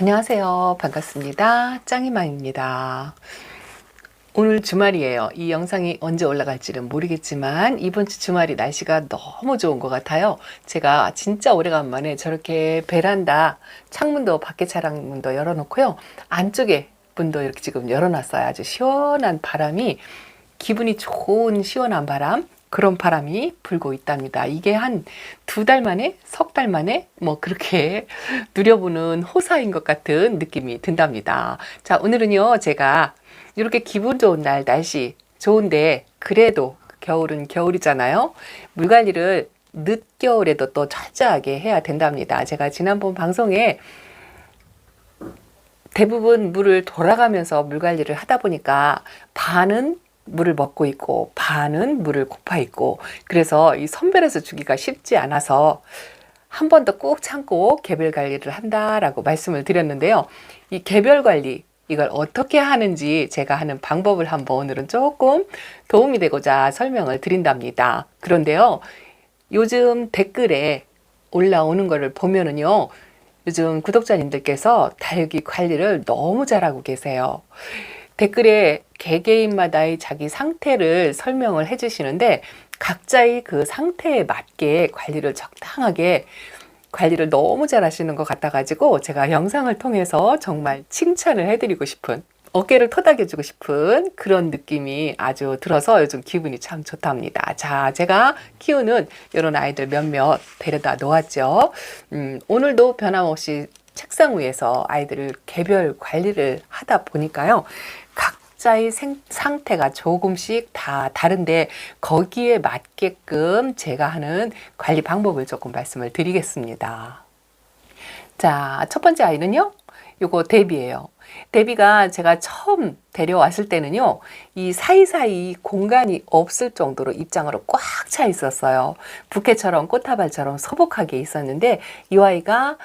안녕하세요. 반갑습니다. 짱이마입니다. 오늘 주말이에요. 이 영상이 언제 올라갈지는 모르겠지만 이번 주 주말이 날씨가 너무 좋은 것 같아요. 제가 진짜 오래간만에 저렇게 베란다 창문도 밖에 차량문도 열어놓고요. 안쪽에 문도 이렇게 지금 열어놨어요. 아주 시원한 바람이 기분이 좋은 시원한 바람 그런 바람이 불고 있답니다. 이게 한 두 달 만에, 석 달 만에 뭐 그렇게 누려보는 호사인 것 같은 느낌이 든답니다. 자, 오늘은요, 제가 이렇게 기분 좋은 날, 날씨 좋은데, 그래도 겨울은 겨울이잖아요. 물 관리를 늦겨울에도 또 철저하게 해야 된답니다. 제가 지난번 방송에 대부분 물을 돌아가면서 물 관리를 하다 보니까 반은 물을 먹고 있고 반은 물을 고파 있고 그래서 이 선별해서 주기가 쉽지 않아서 한 번 더 꾹 참고 개별 관리를 한다라고 말씀을 드렸는데요. 이 개별 관리 이걸 어떻게 하는지 제가 하는 방법을 한번 오늘은 조금 도움이 되고자 설명을 드린답니다. 그런데요. 요즘 댓글에 올라오는 거를 보면은요. 요즘 구독자님들께서 다육이 관리를 너무 잘하고 계세요. 댓글에 개개인마다의 자기 상태를 설명을 해주시는데 각자의 그 상태에 맞게 관리를 적당하게 관리를 너무 잘 하시는 것 같아가지고 제가 영상을 통해서 정말 칭찬을 해드리고 싶은 어깨를 토닥여주고 싶은 그런 느낌이 아주 들어서 요즘 기분이 참 좋답니다. 자, 제가 키우는 이런 아이들 몇몇 데려다 놓았죠. 음, 오늘도 변함없이 책상 위에서 아이들을 개별 관리를 하다 보니까요. 각자의 생, 상태가 조금씩 다 다른데 거기에 맞게끔 제가 하는 관리 방법을 조금 말씀을 드리겠습니다. 자, 첫 번째 아이는요. 요거 데뷔예요. 데뷔가 제가 처음 데려왔을 때는요, 이 사이사이 공간이 없을 정도로 입장으로 꽉 차 있었어요. 부케처럼 꽃다발처럼 소복하게 있었는데, 이 아이가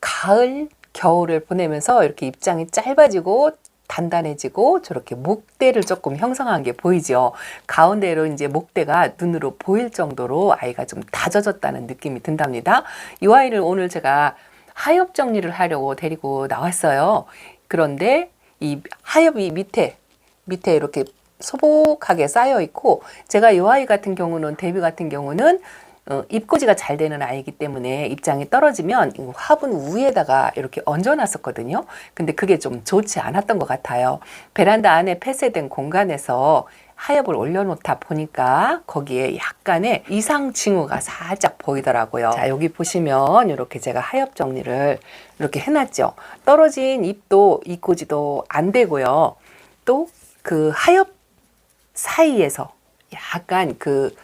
가을, 겨울을 보내면서 이렇게 입장이 짧아지고 단단해지고 저렇게 목대를 조금 형성한 게 보이죠. 가운데로 이제 목대가 눈으로 보일 정도로 아이가 좀 다져졌다는 느낌이 든답니다. 이 아이를 오늘 제가 하엽 정리를 하려고 데리고 나왔어요. 그런데 이 하엽이 밑에 밑에 이렇게 소복하게 쌓여 있고 제가 이 아이 같은 경우는 데뷔 같은 경우는 어, 입고지가 잘 되는 아이기 때문에 입장이 떨어지면 이 화분 위에다가 이렇게 얹어놨었거든요. 근데 그게 좀 좋지 않았던 것 같아요. 베란다 안에 폐쇄된 공간에서 하엽을 올려놓다 보니까 거기에 약간의 이상 징후가 살짝 보이더라고요. 자, 여기 보시면 이렇게 제가 하엽 정리를 이렇게 해놨죠. 떨어진 잎도 입고지도 안 되고요. 또 그 하엽 사이에서 약간 그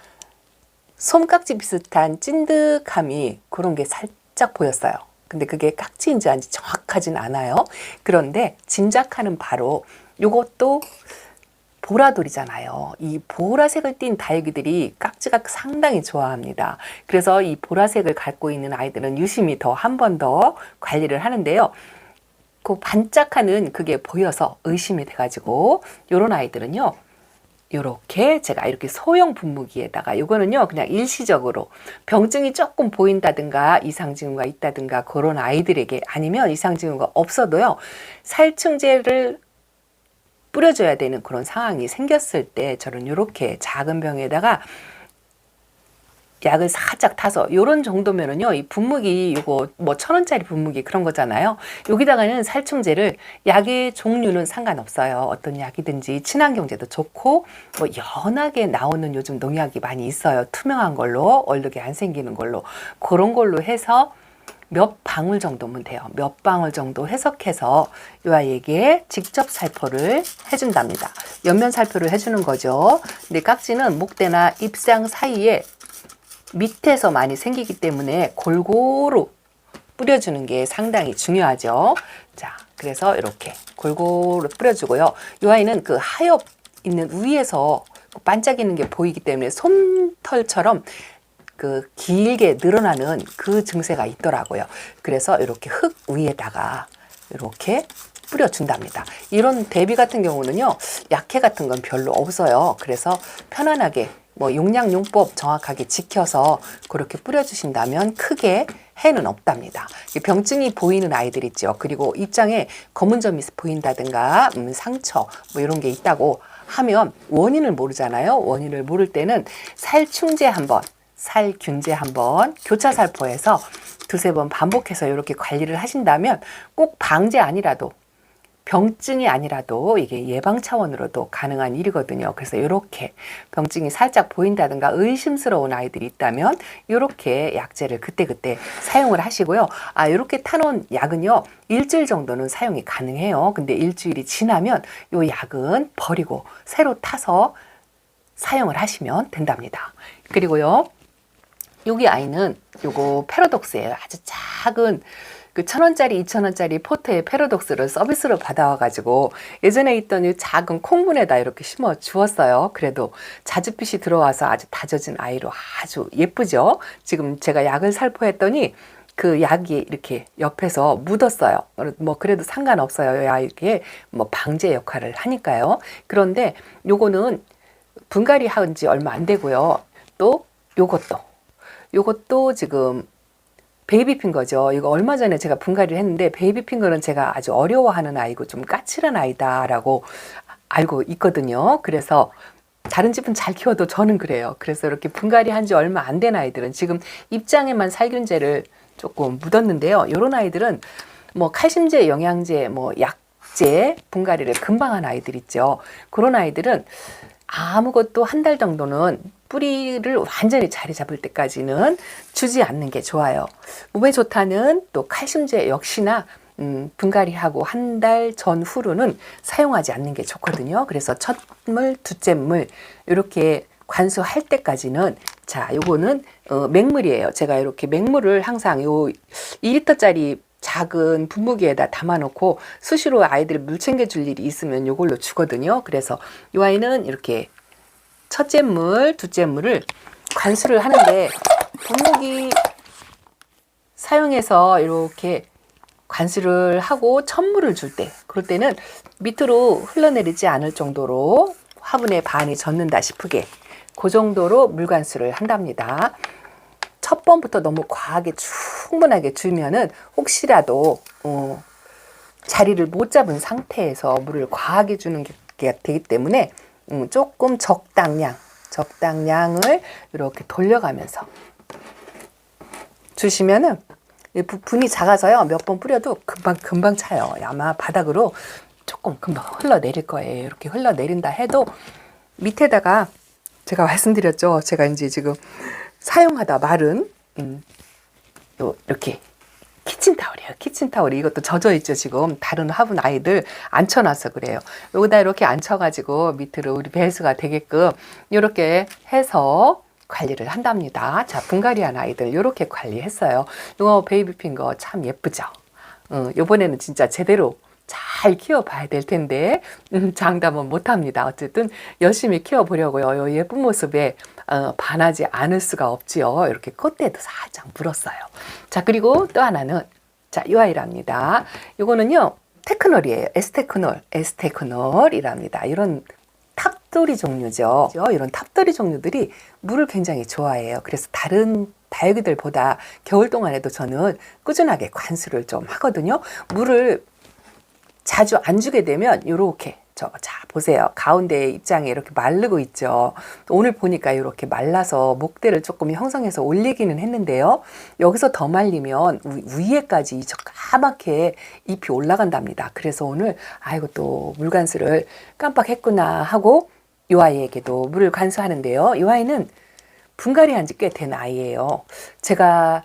솜깍지 비슷한 찐득함이 그런 게 살짝 보였어요. 근데 그게 깍지인지 아닌지 정확하진 않아요. 그런데 짐작하는 바로 이것도 보라돌이잖아요. 이 보라색을 띤 다육이들이 깍지가 상당히 좋아합니다. 그래서 이 보라색을 갖고 있는 아이들은 유심히 더 한 번 더 관리를 하는데요. 그 반짝하는 그게 보여서 의심이 돼가지고 이런 아이들은요. 요렇게 제가 이렇게 소형 분무기에다가 요거는요 그냥 일시적으로 병증이 조금 보인다든가 이상 징후가 있다든가 그런 아이들에게 아니면 이상 징후가 없어도요 살충제를 뿌려줘야 되는 그런 상황이 생겼을 때 저는 요렇게 작은 병에다가 약을 살짝 타서 요런 정도면은요 이 분무기 요거 뭐 천 원짜리 분무기 그런 거잖아요 여기다가는 살충제를 약의 종류는 상관없어요 어떤 약이든지 친환경제도 좋고 뭐 연하게 나오는 요즘 농약이 많이 있어요 투명한 걸로 얼룩이 안 생기는 걸로 그런 걸로 해서 몇 방울 정도면 돼요. 몇 방울 정도 해석해서 이 아이에게 직접 살포를 해준답니다. 옆면 살포를 해주는 거죠. 근데 깍지는 목대나 입상 사이에 밑에서 많이 생기기 때문에 골고루 뿌려주는 게 상당히 중요하죠. 자, 그래서 이렇게 골고루 뿌려주고요. 이 아이는 그 하엽 있는 위에서 반짝이는 게 보이기 때문에 솜털처럼 그 길게 늘어나는 그 증세가 있더라고요. 그래서 이렇게 흙 위에다가 이렇게 뿌려준답니다. 이런 대비 같은 경우는요, 약해 같은 건 별로 없어요. 그래서 편안하게 뭐 용량 용법 정확하게 지켜서 그렇게 뿌려주신다면 크게 해는 없답니다. 이 병증이 보이는 아이들 있죠. 그리고 입장에 검은 점이 보인다든가 음, 상처 뭐 이런 게 있다고 하면 원인을 모르잖아요. 원인을 모를 때는 살충제 한번, 살균제 한번 교차살포해서 두세 번 반복해서 이렇게 관리를 하신다면 꼭 방제 아니라도 병증이 아니라도 이게 예방 차원으로도 가능한 일이거든요. 그래서 이렇게 병증이 살짝 보인다든가 의심스러운 아이들이 있다면 이렇게 약제를 그때그때 사용을 하시고요. 아, 이렇게 타놓은 약은요. 일주일 정도는 사용이 가능해요. 근데 일주일이 지나면 이 약은 버리고 새로 타서 사용을 하시면 된답니다. 그리고요. 여기 아이는 요거 패러독스예요. 아주 작은 그 천 원짜리, 이천 원짜리 포트에 패러독스를 서비스로 받아와가지고 예전에 있던 이 작은 콩분에다 이렇게 심어 주었어요. 그래도 자주빛이 들어와서 아주 다져진 아이로 아주 예쁘죠. 지금 제가 약을 살포했더니 그 약이 이렇게 옆에서 묻었어요. 뭐 그래도 상관없어요. 약이 뭐 방제 역할을 하니까요. 그런데 요거는 분갈이 한 지 얼마 안 되고요. 또 요것도 요것도 지금 베이비핀 거죠. 이거 얼마 전에 제가 분갈이를 했는데 베이비핀 거는 제가 아주 어려워하는 아이고 좀 까칠한 아이다라고 알고 있거든요. 그래서 다른 집은 잘 키워도 저는 그래요. 그래서 이렇게 분갈이 한 지 얼마 안 된 아이들은 지금 입장에만 살균제를 조금 묻었는데요. 이런 아이들은 뭐 칼슘제, 영양제, 뭐 약제 분갈이를 금방 한 아이들 있죠. 그런 아이들은 아무것도 한 달 정도는 뿌리를 완전히 자리 잡을 때까지는 주지 않는 게 좋아요. 몸에 좋다는 또 칼슘제 역시나 음, 분갈이하고 한 달 전후로는 사용하지 않는 게 좋거든요. 그래서 첫 물, 두째 물 이렇게 관수할 때까지는 자, 요거는 어, 맹물이에요. 제가 이렇게 맹물을 항상 요 2리터짜리 작은 분무기에다 담아놓고 수시로 아이들 물 챙겨줄 일이 있으면 요걸로 주거든요. 그래서 이 아이는 이렇게 첫째 물, 둘째 물을 관수를 하는데 분무기 사용해서 이렇게 관수를 하고 천물을 줄 때, 그럴 때는 밑으로 흘러내리지 않을 정도로 화분에 반이 젖는다 싶게 그 정도로 물 관수를 한답니다. 첫 번부터 너무 과하게 충분하게 주면은 혹시라도 어, 자리를 못 잡은 상태에서 물을 과하게 주는 게 되기 때문에 음, 조금 적당량, 적당량을 이렇게 돌려가면서 주시면은 분이 작아서요. 몇 번 뿌려도 금방 금방 차요. 아마 바닥으로 조금 금방 흘러내릴 거예요. 이렇게 흘러내린다 해도 밑에다가 제가 말씀드렸죠. 제가 이제 지금 사용하다 말은 음, 요 이렇게 키친타올이에요. 키친타올이 이것도 젖어 있죠. 지금 다른 화분 아이들 앉혀놔서 그래요. 여기다 이렇게 앉혀가지고 밑으로 우리 배수가 되게끔 이렇게 해서 관리를 한답니다. 자, 분갈이한 아이들 이렇게 관리했어요. 이거 베이비핀 거 참 예쁘죠. 어, 이번에는 진짜 제대로 잘 키워봐야 될 텐데 음, 장담은 못합니다. 어쨌든 열심히 키워보려고요. 이 예쁜 모습에 어, 반하지 않을 수가 없지요. 이렇게 콧대도 살짝 물었어요. 자 그리고 또 하나는 자이 아이랍니다. 이거는요 테크놀이에요. 에스테크놀, 에스테크놀이랍니다. 이런 탑돌이 종류죠. 이런 탑돌이 종류들이 물을 굉장히 좋아해요. 그래서 다른 다육이들보다 겨울 동안에도 저는 꾸준하게 관수를 좀 하거든요. 물을 자주 안 주게 되면 이렇게 저, 자, 보세요. 가운데 입장에 이렇게 마르고 있죠. 오늘 보니까 이렇게 말라서 목대를 조금 형성해서 올리기는 했는데요. 여기서 더 말리면 위에까지 저 까맣게 잎이 올라간답니다. 그래서 오늘, 아이고, 또 물관수를 깜빡했구나 하고 이 아이에게도 물을 관수하는데요. 이 아이는 분갈이 한 지 꽤 된 아이예요. 제가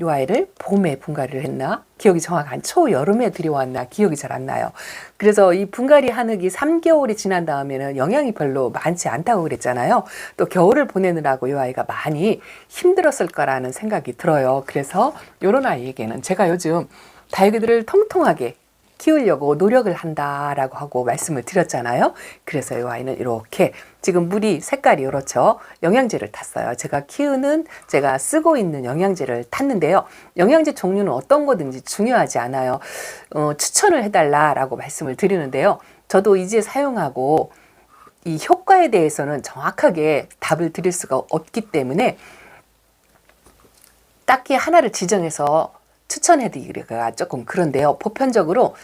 이 아이를 봄에 분갈이를 했나? 기억이 정확히 안 초여름에 들여왔나? 기억이 잘 안 나요. 그래서 이 분갈이 하는기 3개월이 지난 다음에는 영양이 별로 많지 않다고 그랬잖아요. 또 겨울을 보내느라고 이 아이가 많이 힘들었을 거라는 생각이 들어요. 그래서 이런 아이에게는 제가 요즘 다육이들을 통통하게 키우려고 노력을 한다라고 하고 말씀을 드렸잖아요. 그래서 이 아이는 이렇게 지금 물이 색깔이 이렇죠. 영양제를 탔어요. 제가 키우는 제가 쓰고 있는 영양제를 탔는데요. 영양제 종류는 어떤 거든지 중요하지 않아요. 어, 추천을 해달라라고 말씀을 드리는데요. 저도 이제 사용하고 이 효과에 대해서는 정확하게 답을 드릴 수가 없기 때문에 딱히 하나를 지정해서 추천해드리기가 조금 그런데요. 보편적으로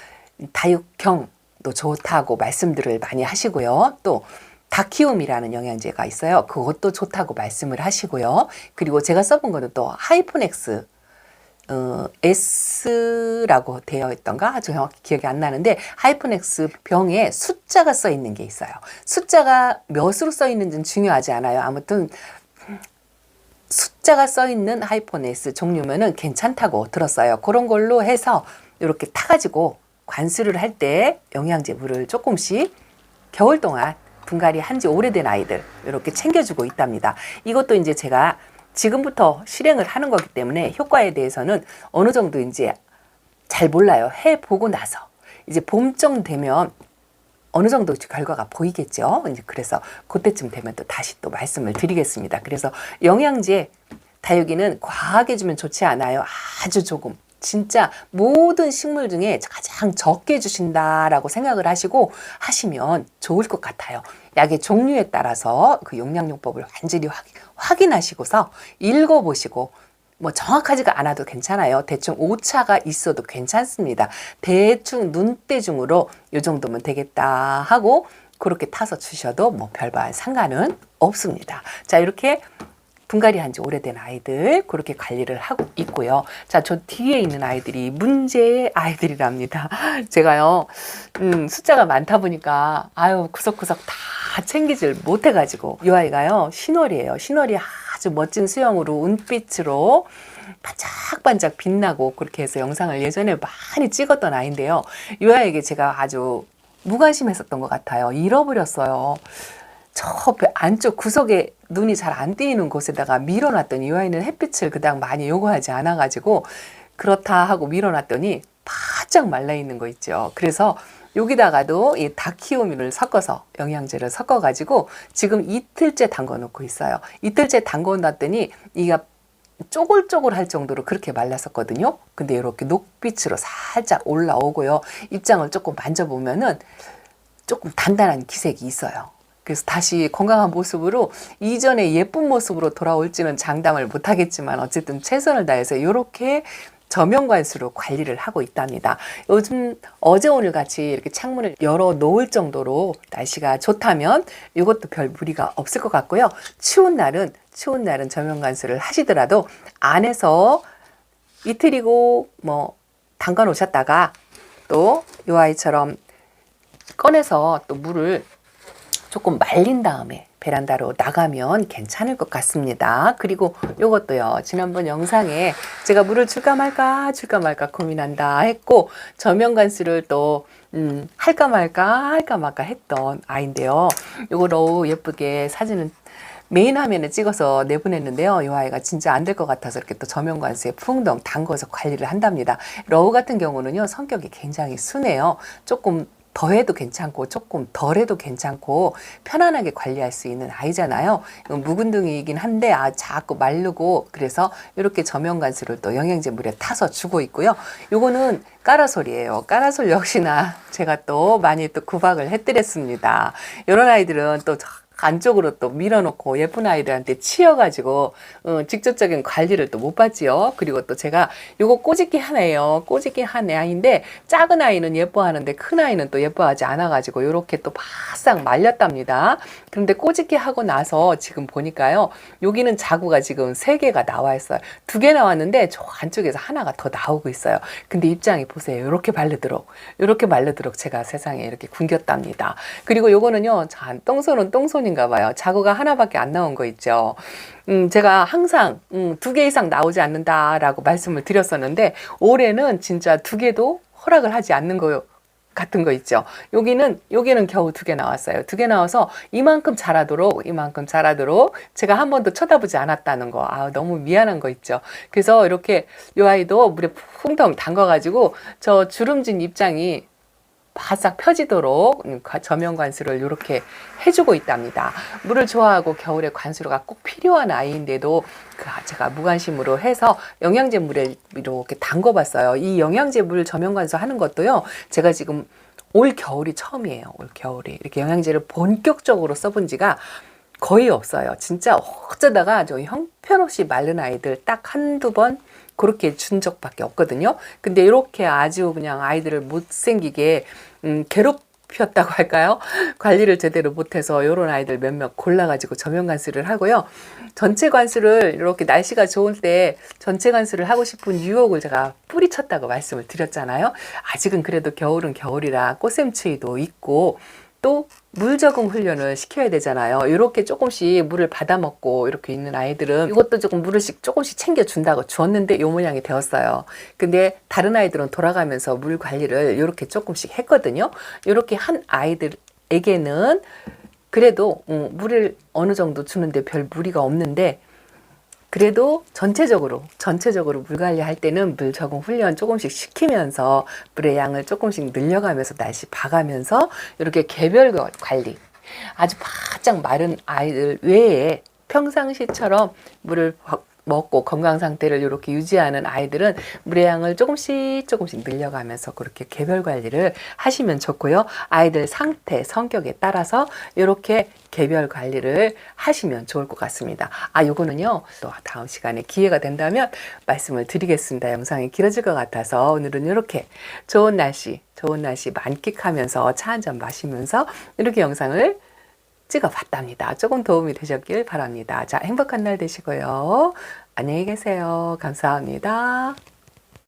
다육경도 좋다고 말씀들을 많이 하시고요. 또 다키움이라는 영양제가 있어요. 그것도 좋다고 말씀을 하시고요. 그리고 제가 써본 거는 또 하이포넥스 어, S라고 되어 있던가 정확히 기억이 안 나는데 하이퍼넥스 병에 숫자가 써 있는 게 있어요. 숫자가 몇으로 써 있는지는 중요하지 않아요. 아무튼 숫자가 써 있는 하이퍼넥스 종류면은 괜찮다고 들었어요. 그런 걸로 해서 이렇게 타가지고 관수를 할 때 영양제 물을 조금씩 겨울 동안 분갈이 한 지 오래된 아이들 이렇게 챙겨주고 있답니다. 이것도 이제 제가 지금부터 실행을 하는 거기 때문에 효과에 대해서는 어느 정도 이제 잘 몰라요. 해 보고 나서 이제 봄쯤 되면 어느 정도 결과가 보이겠죠. 이제 그래서 그때쯤 되면 또 다시 또 말씀을 드리겠습니다. 그래서 영양제 다육이는 과하게 주면 좋지 않아요. 아주 조금. 진짜 모든 식물 중에 가장 적게 주신다라고 생각을 하시고 하시면 좋을 것 같아요. 약의 종류에 따라서 그 용량용법을 완전히 확, 확인하시고서 읽어보시고 뭐 정확하지가 않아도 괜찮아요. 대충 오차가 있어도 괜찮습니다. 대충 눈대중으로 요 정도면 되겠다 하고 그렇게 타서 주셔도 뭐 별반 상관은 없습니다. 자, 이렇게 분갈이 한 지 오래된 아이들 그렇게 관리를 하고 있고요. 자, 저 뒤에 있는 아이들이 문제의 아이들이랍니다. 제가요, 음, 숫자가 많다 보니까 아유 구석구석 다 챙기질 못해가지고 이 아이가요 신월이에요. 신월이 아주 멋진 수영으로 은빛으로 반짝반짝 빛나고 그렇게 해서 영상을 예전에 많이 찍었던 아이인데요. 이 아이에게 제가 아주 무관심했었던 것 같아요. 잃어버렸어요. 저 안쪽 구석에 눈이 잘 안 띄는 곳에다가 밀어놨더니 이 아이는 햇빛을 그닥 많이 요구하지 않아가지고 그렇다 하고 밀어놨더니 바짝 말라 있는 거 있죠. 그래서 여기다가도 이 다키오민을 섞어서 영양제를 섞어가지고 지금 이틀째 담궈 놓고 있어요. 이틀째 담궈 놨더니 이가 쪼글쪼글 할 정도로 그렇게 말랐었거든요. 근데 이렇게 녹빛으로 살짝 올라오고요. 입장을 조금 만져보면은 조금 단단한 기색이 있어요. 그래서 다시 건강한 모습으로 이전의 예쁜 모습으로 돌아올지는 장담을 못하겠지만 어쨌든 최선을 다해서 이렇게 저명관수로 관리를 하고 있답니다. 요즘 어제 오늘 같이 이렇게 창문을 열어 놓을 정도로 날씨가 좋다면 이것도 별 무리가 없을 것 같고요. 추운 날은 추운 날은 저명관수를 하시더라도 안에서 이틀이고 뭐 담가 놓으셨다가 또이 아이처럼 꺼내서 또 물을 조금 말린 다음에 베란다로 나가면 괜찮을 것 같습니다. 그리고 요것도요. 지난번 영상에 제가 물을 줄까 말까 줄까 말까 고민한다 했고 저면관수를 또 음, 할까 말까 할까 말까 했던 아이인데요. 요거로 예쁘게 사진은 메인 화면에 찍어서 내보냈는데요. 이 아이가 진짜 안 될 것 같아서 이렇게 또 저면관수에 풍덩 담궈서 관리를 한답니다. 러우 같은 경우는요. 성격이 굉장히 순해요. 조금 더해도 괜찮고 조금 덜해도 괜찮고 편안하게 관리할 수 있는 아이잖아요. 묵은둥이이긴 한데 아 자꾸 마르고 그래서 이렇게 저면관수를 또 영양제 물에 타서 주고 있고요. 요거는 까라솔이에요. 까라솔 역시나 제가 또 많이 또 구박을 해드렸습니다. 이런 아이들은 또 안쪽으로 또 밀어놓고 예쁜 아이들한테 치여가지고 어, 직접적인 관리를 또 못 받지요. 그리고 또 제가 요거 꼬집기 하나예요. 꼬집기 한 아이인데 작은 아이는 예뻐하는데 큰 아이는 또 예뻐하지 않아가지고 요렇게 또 바싹 말렸답니다. 그런데 꼬집기 하고 나서 지금 보니까요. 여기는 자구가 지금 세 개가 나와 있어요. 두 개 나왔는데 저 안쪽에서 하나가 더 나오고 있어요. 근데 입장이 보세요. 이렇게 말르도록 이렇게 말르도록 제가 세상에 이렇게 굶겼답니다. 그리고 요거는요. 자, 똥손은 똥손 이 인가 봐요. 자구가 하나밖에 안 나온 거 있죠. 음, 제가 항상 음, 두 개 이상 나오지 않는다라고 말씀을 드렸었는데 올해는 진짜 두 개도 허락을 하지 않는 거요. 같은 거 있죠. 여기는 여기는 겨우 두 개 나왔어요. 두 개 나와서 이만큼 자라도록 이만큼 자라도록 제가 한 번도 쳐다보지 않았다는 거. 아 너무 미안한 거 있죠. 그래서 이렇게 요 아이도 물에 풍덩 담가가지고 저 주름진 입장이 바싹 펴지도록 저면 관수를 이렇게 해주고 있답니다. 물을 좋아하고 겨울에 관수가 꼭 필요한 아이인데도 그 제가 무관심으로 해서 영양제 물에 이렇게 담궈봤어요. 이 영양제 물 저면 관수 하는 것도요. 제가 지금 올 겨울이 처음이에요. 올 겨울이 이렇게 영양제를 본격적으로 써본 지가 거의 없어요. 진짜 어쩌다가 저 형편없이 마른 아이들 딱 한두 번 그렇게 준 적밖에 없거든요. 근데 이렇게 아주 그냥 아이들을 못생기게 음, 괴롭혔다고 할까요? 관리를 제대로 못해서 이런 아이들 몇몇 골라가지고 저면 관수를 하고요. 전체 관수를 이렇게 날씨가 좋을 때 전체 관수를 하고 싶은 유혹을 제가 뿌리쳤다고 말씀을 드렸잖아요. 아직은 그래도 겨울은 겨울이라 꽃샘추위도 있고 또 물 적응 훈련을 시켜야 되잖아요. 이렇게 조금씩 물을 받아 먹고 이렇게 있는 아이들은 이것도 조금 물을 씩 조금씩 챙겨 준다고 주었는데 요 모양이 되었어요. 근데 다른 아이들은 돌아가면서 물 관리를 이렇게 조금씩 했거든요. 이렇게 한 아이들에게는 그래도 음, 물을 어느 정도 주는데 별 무리가 없는데 그래도 전체적으로 전체적으로 물 관리할 때는 물 적응 훈련 조금씩 시키면서 물의 양을 조금씩 늘려가면서 날씨 봐가면서 이렇게 개별 관리. 아주 바짝 마른 아이들 외에 평상시처럼 물을 버- 먹고 건강 상태를 이렇게 유지하는 아이들은 물의 양을 조금씩 조금씩 늘려가면서 그렇게 개별 관리를 하시면 좋고요. 아이들 상태, 성격에 따라서 이렇게 개별 관리를 하시면 좋을 것 같습니다. 아, 요거는요. 또 다음 시간에 기회가 된다면 말씀을 드리겠습니다. 영상이 길어질 것 같아서 오늘은 이렇게 좋은 날씨, 좋은 날씨 만끽하면서 차 한 잔 마시면서 이렇게 영상을 찍어봤답니다. 조금 도움이 되셨길 바랍니다. 자, 행복한 날 되시고요. 안녕히 계세요. 감사합니다.